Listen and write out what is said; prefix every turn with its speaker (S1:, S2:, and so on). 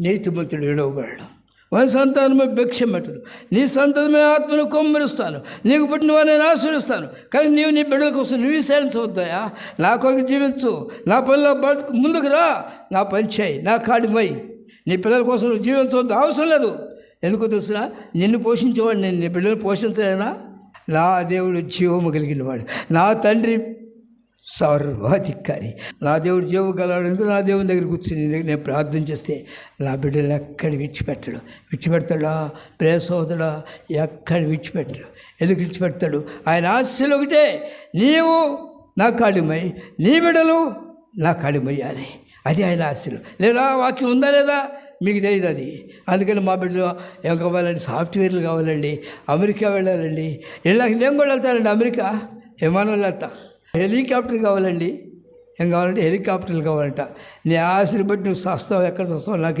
S1: నీతిమంతుడు విడవబడడం వారి సంతానమే భిక్షమెట్టదు. నీ సంతానమే ఆత్మను కొమ్మరిస్తాను. నీకు పుట్టిన వారిని ఆశ్రయిస్తాను కానీ నీవు నీ బిడ్డల కోసం నువ్వు సేవించవద్దాయా? నా కొరకు జీవించు. నా పనిలో బతుకు ముందుకు రా. నా పని చేయి. నా కాడిమై నీ పిల్లల కోసం నువ్వు జీవించవద్దు. అవసరం లేదు. ఎందుకు తెలుసునా నిన్ను పోషించేవాడు నేను నీ బిడ్డలు పోషించలేనా? నా దేవుడు జీవము కలిగిన వాడు నా తండ్రి సర్వాధికారి. నా దేవుడు జీవం కలవడానికి నా దేవుని దగ్గర కూర్చుని నేను ప్రార్థన చేస్తే నా బిడ్డలు ఎక్కడ విడిచిపెట్టడు. విడిచిపెడతాడా? ప్రేసోదడా ఎక్కడ విడిచిపెట్టడు. ఎందుకు విడిచిపెడతాడు? ఆయన ఆశలు ఒకటే. నీవు నా కాడిమై నీ బిడ్డలు నా కాడిమయ్యాలి. అది ఆయన ఆశలు లేదా వాక్యం ఉందా లేదా? మీకు తెలియదు అది. అందుకని మా బిడ్డలు ఏం కావాలండి? సాఫ్ట్వేర్లు కావాలండి? అమెరికా వెళ్ళాలండి? వెళ్ళాక నేను కూడా వెళ్తానండి అమెరికా? విమానంలో వెళ్తాను హెలికాప్టర్ కావాలండి. ఏం కావాలంటే హెలికాప్టర్లు కావాలంట. నీ ఆశని బట్టి నువ్వు వస్తావు ఎక్కడ సస్తావు నాకు